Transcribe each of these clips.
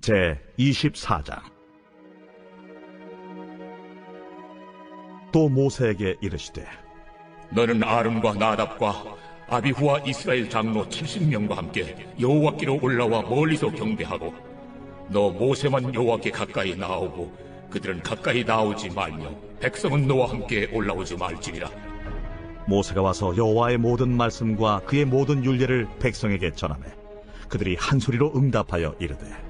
제 24장. 또 모세에게 이르시되 너는 아름과 나답과 아비후와 이스라엘 장로 70명과 함께 여호와께로 올라와 멀리서 경배하고 너 모세만 여호와께 가까이 나오고 그들은 가까이 나오지 말며 백성은 너와 함께 올라오지 말지니라. 모세가 와서 여호와의 모든 말씀과 그의 모든 율례를 백성에게 전하매 그들이 한 소리로 응답하여 이르되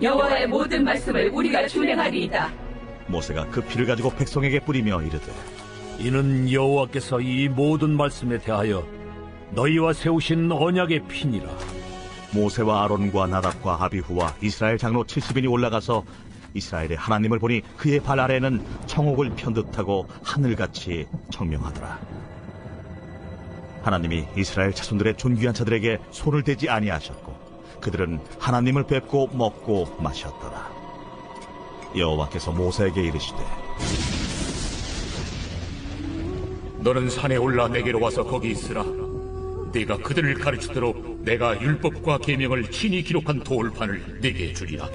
여호와의 모든 말씀을 우리가 준행하리이다. 모세가 그 피를 가지고 백성에게 뿌리며 이르되 이는 여호와께서 이 모든 말씀에 대하여 너희와 세우신 언약의 피니라. 모세와 아론과 나답과 아비후와 이스라엘 장로 70인이 올라가서 이스라엘의 하나님을 보니 그의 발 아래는 청옥을 편 듯하고 하늘같이 청명하더라. 하나님이 이스라엘 자손들의 존귀한 자들에게 손을 대지 아니하셨고 그들은 하나님을 뵙고 먹고 마셨더라. 여호와께서 모세에게 이르시되 너는 산에 올라 내게로 와서 거기 있으라 네가 그들을 가르치도록 내가 율법과 계명을 친히 기록한 돌판을 네게 주리라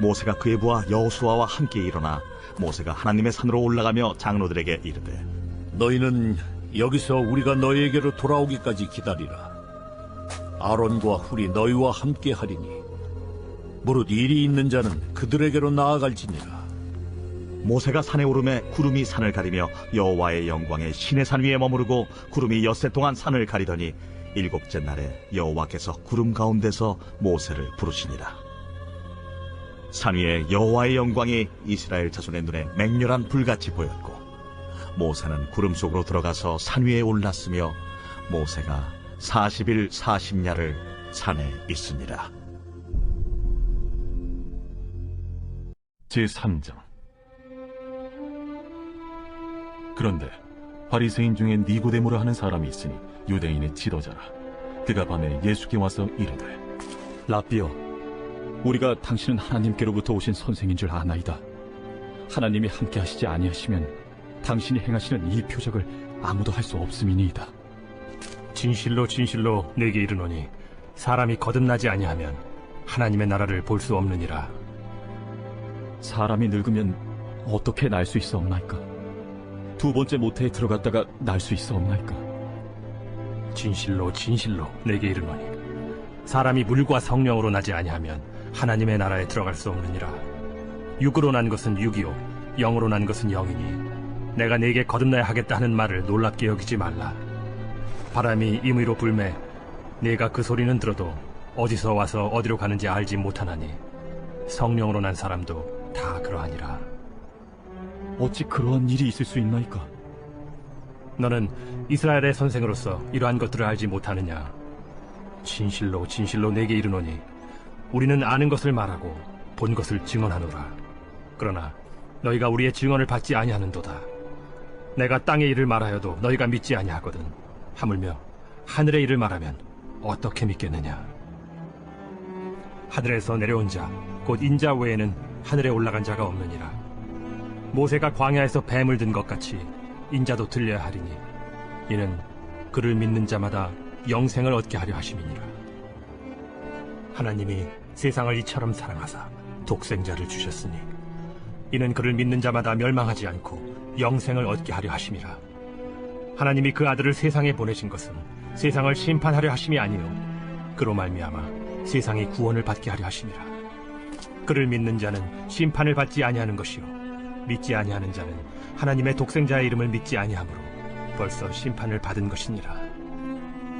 모세가 그의 부하 여호수아와 함께 일어나 모세가 하나님의 산으로 올라가며 장로들에게 이르되 너희는 여기서 우리가 너희에게로 돌아오기까지 기다리라. 아론과 훌이 너희와 함께 하리니 무릇 일이 있는 자는 그들에게로 나아갈지니라. 모세가 산에 오름에 구름이 산을 가리며 여호와의 영광에 신의 산 위에 머무르고 구름이 엿새 동안 산을 가리더니 일곱째 날에 여호와께서 구름 가운데서 모세를 부르시니라. 산 위에 여호와의 영광이 이스라엘 자손의 눈에 맹렬한 불같이 보였고 모세는 구름 속으로 들어가서 산 위에 올랐으며 모세가 40일 40야를 산에 있으니라. 제3장 그런데 바리새인 중에 니고데모라 하는 사람이 있으니 유대인의 지도자라 그가 밤에 예수께 와서 이르되 라비어, 우리가 당신은 하나님께로부터 오신 선생인 줄 아나이다. 하나님이 함께 하시지 아니하시면 당신이 행하시는 이 표적을 아무도 할 수 없음이니이다. 진실로 진실로 내게 이르노니 사람이 거듭나지 아니하면 하나님의 나라를 볼 수 없느니라. 사람이 늙으면 어떻게 날 수 있어 없나이까? 두 번째 모태에 들어갔다가 날 수 있어 없나이까? 진실로 진실로 내게 이르노니 사람이 물과 성령으로 나지 아니하면 하나님의 나라에 들어갈 수 없느니라. 육으로 난 것은 육이요 영으로 난 것은 영이니 내가 네게 거듭나야 하겠다 하는 말을 놀랍게 여기지 말라. 바람이 임의로 불매 네가 그 소리는 들어도 어디서 와서 어디로 가는지 알지 못하나니 성령으로 난 사람도 다 그러하니라. 어찌 그러한 일이 있을 수 있나이까? 너는 이스라엘의 선생으로서 이러한 것들을 알지 못하느냐? 진실로 진실로 내게 이르노니 우리는 아는 것을 말하고 본 것을 증언하노라. 그러나 너희가 우리의 증언을 받지 아니하는도다. 내가 땅의 일을 말하여도 너희가 믿지 아니하거든. 하물며 하늘의 일을 말하면 어떻게 믿겠느냐? 하늘에서 내려온 자, 곧 인자 외에는 하늘에 올라간 자가 없느니라. 모세가 광야에서 뱀을 든 것 같이 인자도 들려야 하리니 이는 그를 믿는 자마다 영생을 얻게 하려 하심이니라. 하나님이 세상을 이처럼 사랑하사 독생자를 주셨으니 이는 그를 믿는 자마다 멸망하지 않고 영생을 얻게 하려 하심이라. 하나님이 그 아들을 세상에 보내신 것은 세상을 심판하려 하심이 아니요 그로 말미암아 세상이 구원을 받게 하려 하심이라. 그를 믿는 자는 심판을 받지 아니하는 것이요 믿지 아니하는 자는 하나님의 독생자의 이름을 믿지 아니하므로 벌써 심판을 받은 것이니라.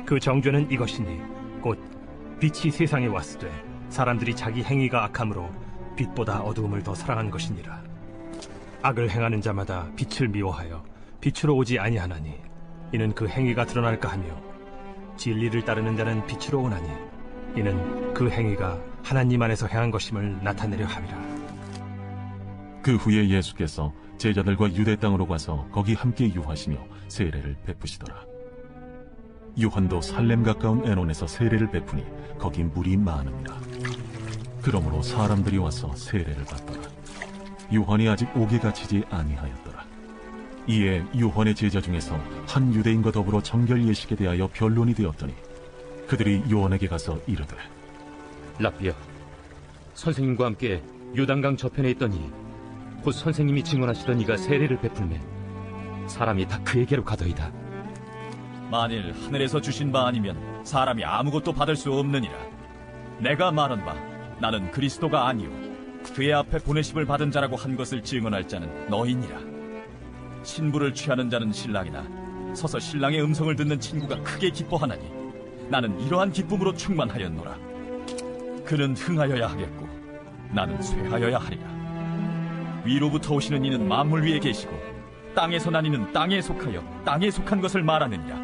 그 정죄는 이것이니 곧 빛이 세상에 때 사람들이 자기 행위가 악함으로 빛보다 어두움을 더 사랑한 것이니라. 악을 행하는 자마다 빛을 미워하여 빛으로 오지 아니하나니 이는 그 행위가 드러날까 하며 진리를 따르는 자는 빛으로 오나니 이는 그 행위가 하나님 안에서 행한 것임을 나타내려 함이라. 그 후에 예수께서 제자들과 유대 땅으로 가서 거기 함께 유하시며 세례를 베푸시더라. 요한도 살렘 가까운 에논에서 세례를 베푸니 거기 물이 많음이라. 그러므로 사람들이 와서 세례를 받더라. 요한이 아직 옥에 갇히지 아니하였더라. 이에 요한의 제자 중에서 한 유대인과 더불어 정결 예식에 대하여 변론이 되었더니 그들이 요한에게 가서 이르되 라비야, 선생님과 함께 요단강 저편에 있더니 곧 선생님이 증언하시던 이가 세례를 베풀매 사람이 다 그에게로 가더이다. 만일 하늘에서 주신 바 아니면 사람이 아무것도 받을 수 없느니라. 내가 말한 바 나는 그리스도가 아니요 그의 앞에 보내심을 받은 자라고 한 것을 증언할 자는 너희니라. 신부를 취하는 자는 신랑이나 서서 신랑의 음성을 듣는 친구가 크게 기뻐하나니 나는 이러한 기쁨으로 충만하였노라. 그는 흥하여야 하겠고 나는 쇠하여야 하리라. 위로부터 오시는 이는 만물 위에 계시고 땅에서 난 이는 땅에 속하여 땅에 속한 것을 말하느니라.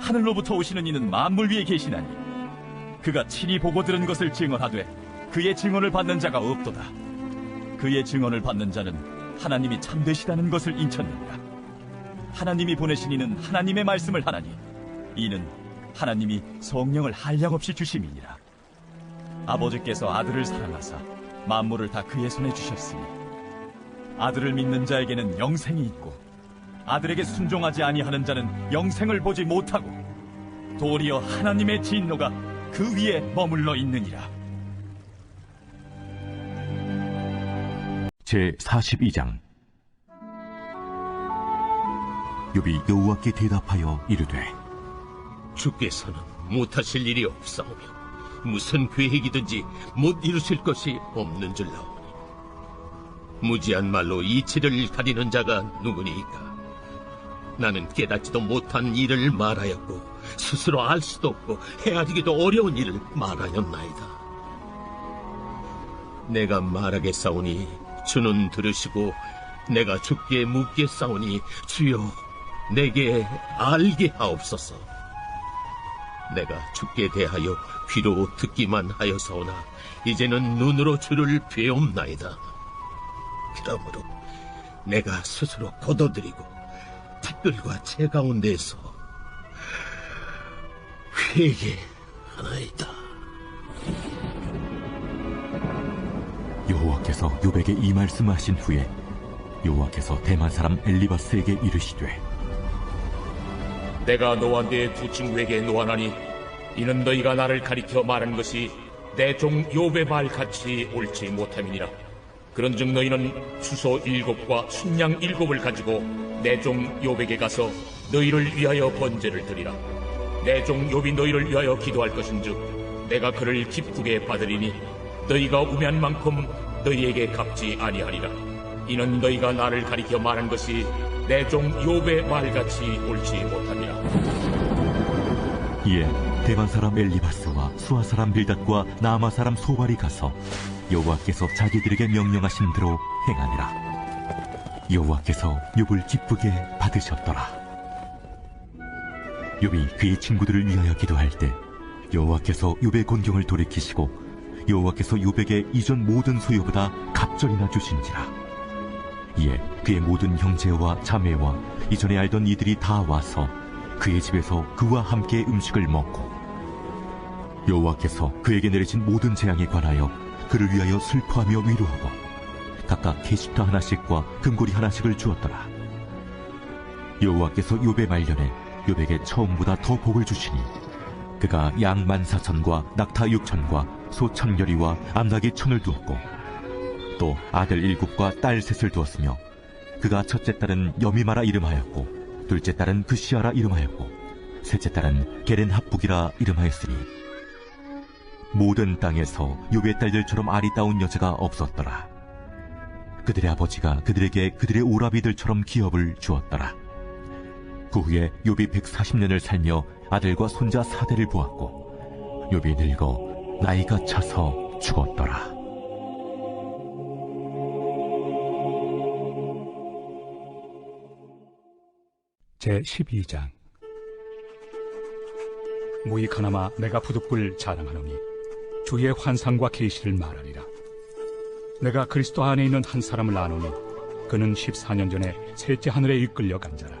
하늘로부터 오시는 이는 만물 위에 계시나니 그가 친히 보고 들은 것을 증언하되 그의 증언을 받는 자가 없도다. 그의 증언을 받는 자는 하나님이 참되시다는 것을 인쳤느니라. 하나님이 보내신 이는 하나님의 말씀을 하나니 이는 하나님이 성령을 한량 없이 주심이니라. 아버지께서 아들을 사랑하사 만물을 다 그의 손에 주셨으니 아들을 믿는 자에게는 영생이 있고 아들에게 순종하지 아니하는 자는 영생을 보지 못하고 도리어 하나님의 진노가 그 위에 머물러 있느니라. 제 42장. 욥이 여호와께 대답하여 이르되 주께서는 못하실 일이 없사오며 무슨 계획이든지 못 이루실 것이 없는 줄 나오니. 무지한 말로 이치를 가리는 자가 누구니까? 나는 깨닫지도 못한 일을 말하였고 스스로 알 수도 없고 헤아리기도 어려운 일을 말하였나이다. 내가 말하겠사오니 주는 들으시고 내가 주께 묻겠사오니 주여 내게 알게 하옵소서 내가 주께 대하여 귀로 듣기만 하여서오나 이제는 눈으로 주를 배움나이다. 그러므로 내가 스스로 거둬들이고 댓글과 제 가운데서 회개하나이다. 여호와께서 욥에게 이 말씀하신 후에 여호와께서 대만 사람 엘리바스에게 이르시되 내가 너와 네 두 친구에게 노하나니 이는 너희가 나를 가리켜 말한 것이 내종 욥의 말 같이 옳지 못함이니라. 그런즉 너희는 수소 일곱과 순양 일곱을 가지고 내종 욥에게 가서 너희를 위하여 번제를 드리라. 내종 욥이 너희를 위하여 기도할 것인즉 내가 그를 기쁘게 받으리니 너희가 우매한 만큼 너희에게 갚지 아니하리라. 이는 너희가 나를 가리켜 말한 것이 내 종 욥의 말같이 옳지 못함이라. 이에 대만 사람 엘리바스와 수아 사람 빌닷과 나마 사람 소발이 가서 여호와께서 자기들에게 명령하신 대로 행하니라 여호와께서 욥을 기쁘게 받으셨더라 욥이 그의 친구들을 위하여 기도할 때 여호와께서 욥의 곤경을 돌이키시고 여호와께서 욥에게 이전 모든 소유보다 갑절이나 주신지라. 이에 그의 모든 형제와 자매와 이전에 알던 이들이 다 와서 그의 집에서 그와 함께 음식을 먹고 여호와께서 그에게 내리신 모든 재앙에 관하여 그를 위하여 슬퍼하며 위로하고 각각 캐시터 하나씩과 금고리 하나씩을 주었더라. 여호와께서 욥의 말년에 욥에게 처음보다 더 복을 주시니 그가 양 만 사천과 낙타 육천과 소 천여리와 암나기 천을 두었고 또 아들 일곱과 딸 셋을 두었으며 그가 첫째 딸은 여미마라 이름하였고 둘째 딸은 그시아라 이름하였고 셋째 딸은 게렌 합북이라 이름하였으니 모든 땅에서 욥의 딸들처럼 아리따운 여자가 없었더라. 그들의 아버지가 그들에게 그들의 오라비들처럼 기업을 주었더라 그 후에 욥이 140년을 살며 아들과 손자 사대를 보았고 욥이 늙어 나이가 차서 죽었더라. 제 12장. 무익하나마 내가 부득불 자랑하노니 주의 환상과 계시를 말하리라. 내가 그리스도 안에 있는 한 사람을 아노니 그는 14년 전에 셋째 하늘에 이끌려 간 자라.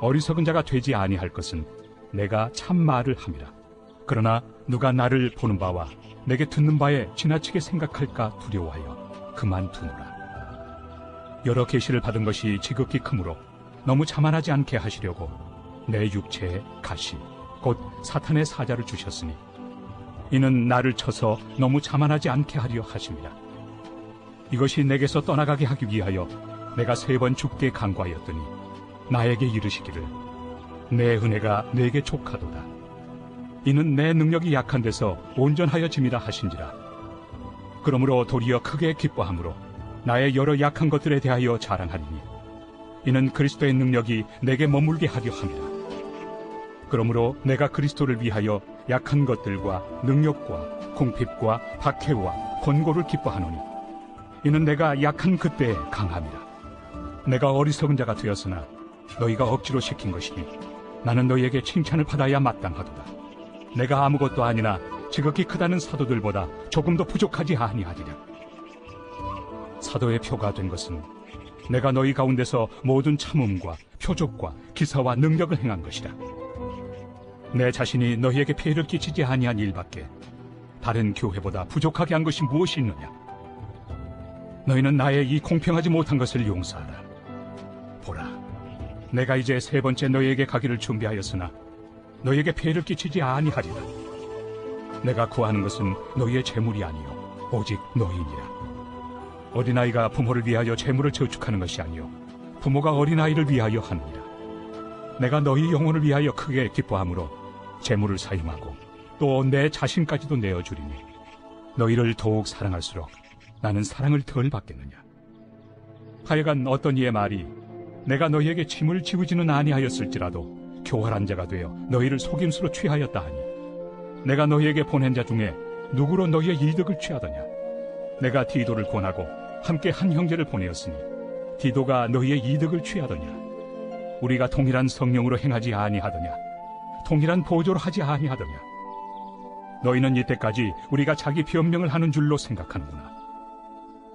어리석은 자가 되지 아니할 것은 내가 참 말을 함이라. 그러나 누가 나를 보는 바와 내게 듣는 바에 지나치게 생각할까 두려워하여 그만두노라. 여러 계시를 받은 것이 지극히 크므로 너무 자만하지 않게 하시려고 내 육체에 가시 곧 사탄의 사자를 주셨으니 이는 나를 쳐서 너무 자만하지 않게 하려 하십니다. 이것이 내게서 떠나가게 하기 위하여 내가 세 번 죽게 간과하였더니 나에게 이르시기를 내 은혜가 내게 족하도다. 이는 내 능력이 약한 데서 온전하여 짐이라 하신지라. 그러므로 도리어 크게 기뻐함으로 나의 여러 약한 것들에 대하여 자랑하리니 이는 그리스도의 능력이 내게 머물게 하려 함이라. 그러므로 내가 그리스도를 위하여 약한 것들과 능력과 공핍과 박해와 권고를 기뻐하노니 이는 내가 약한 그때에 강함이라. 내가 어리석은 자가 되었으나 너희가 억지로 시킨 것이니 나는 너희에게 칭찬을 받아야 마땅하도다. 내가 아무것도 아니나 지극히 크다는 사도들보다 조금 더 부족하지 아니하리라. 사도의 표가 된 것은 내가 너희 가운데서 모든 참음과 표적과 기사와 능력을 행한 것이라. 내 자신이 너희에게 피해를 끼치지 아니한 일밖에 다른 교회보다 부족하게 한 것이 무엇이 있느냐? 너희는 나의 이 공평하지 못한 것을 용서하라. 내가 이제 세 번째 너희에게 가기를 준비하였으나 너희에게 피해를 끼치지 아니하리라. 내가 구하는 것은 너희의 재물이 아니요 오직 너희니라. 어린아이가 부모를 위하여 재물을 저축하는 것이 아니요 부모가 어린아이를 위하여 하느니라. 내가 너희 영혼을 위하여 크게 기뻐함으로 재물을 사임하고 또 내 자신까지도 내어 주리니 너희를 더욱 사랑할수록 나는 사랑을 덜 받겠느냐. 하여간 어떤 이의 말이 내가 너희에게 짐을 지우지는 아니하였을지라도 교활한 자가 되어 너희를 속임수로 취하였다 하니 내가 너희에게 보낸 자 중에 누구로 너희의 이득을 취하더냐? 내가 디도를 권하고 함께 한 형제를 보내었으니 디도가 너희의 이득을 취하더냐 우리가 동일한 성령으로 행하지 아니하더냐? 동일한 보조로 하지 아니하더냐? 너희는 이때까지 우리가 자기 변명을 하는 줄로 생각하는구나.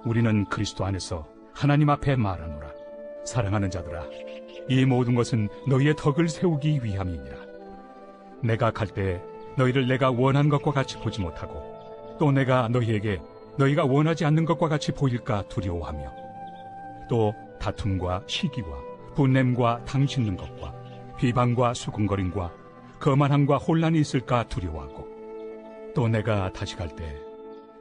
우리는 그리스도 안에서 하나님 앞에 말하노라 사랑하는 자들아 이 모든 것은 너희의 덕을 세우기 위함이니라. 내가 갈 때 너희를 내가 원한 것과 같이 보지 못하고 또 내가 너희에게 너희가 원하지 않는 것과 같이 보일까 두려워하며 또 다툼과 시기와 분냄과 당짓는 것과 비방과 수군거림과 거만함과 혼란이 있을까 두려워하고 또 내가 다시 갈 때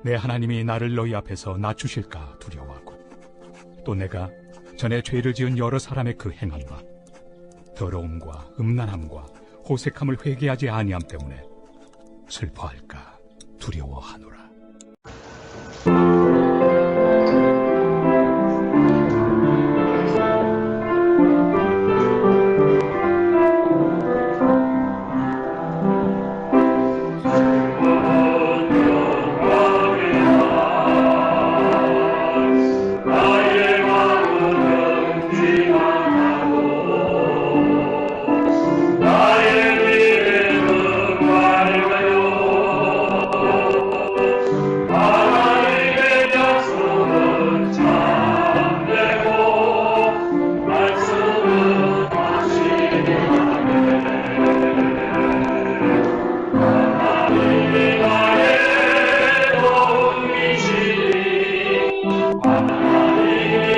내 하나님이 나를 너희 앞에서 낮추실까 두려워하고 또 내가 전에 죄를 지은 여러 사람의 그 행함과 더러움과 음란함과 호색함을 회개하지 아니함 때문에 슬퍼할까 두려워하노라.